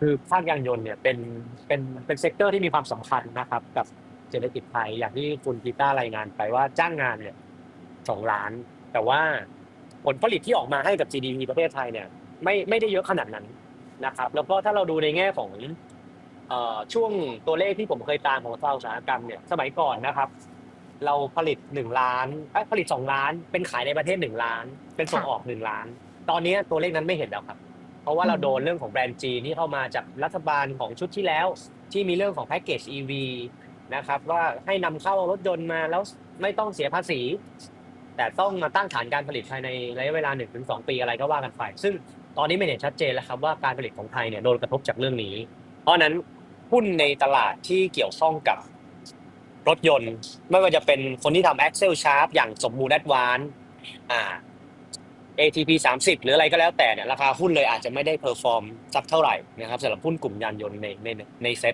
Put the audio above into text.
คือภาคยานยนต์เนี่ยเป็นเป็นเป็นเซกเตอร์ที่มีความสำคัญนะครับกับเศรษฐกิจไทยอย่างที่คุณกีต้ารายงานไปว่าจ้างงานเนี่ยสองล้าน แต่ว่าผลผลิตที่ออกมาให้กับ GDP ประเทศไทยเนี่ยไม่ไม่ได้เยอะขนาดนั้นนะครับ แล้วก็ถ้าเราดูในแง่ของเอ่อช่วงตัวเลขที่ผมเคยตามของสภาอุตสาหกรรมเนี่ยสมัยก่อนนะครับ เราผลิตหนึ่งล้านเอ้ยผลิตสองล้าน เป็นขายในประเทศหนึ่งล้าน เป็นส่งค่ะออกหนึ่งล้าน ตอนนี้ตัวเลขนั้นไม่เห็นแล้วครับ เพราะว่าเราอืมโดนเรื่องของแบรนด์จีนที่เข้ามาจากรัฐบาลของชุดที่แล้ว ที่มีเรื่องของแพ็กเกจ EV นะครับว่าให้นำเข้ารถยนต์มาแล้วไม่ต้องเสียภาษี แต่ต้องมาตั้งฐานการผลิตภายในระยะเวลา 1-2 ปีอะไรก็ว่ากันไป ซึ่งตอนนี้ไม่เห็นชัดเจนแล้วครับว่าการผลิตของไทยเนี่ยโดนกระทบจากเรื่องนี้ เพราะฉะนั้นหุ้นในตลาดที่เกี่ยวข้องกับรถยนต์ ไม่ว่าจะเป็นคนที่ทำ Axle Sharp อย่างสมบูรณ์ Advance อ่า ATP 30 หรืออะไรก็แล้วแต่เนี่ยราคาหุ้นเลยอาจจะไม่ได้เพอร์ฟอร์มสักเท่าไหร่นะครับสำหรับหุ้นกลุ่มยานยนต์ในในในเซ็ต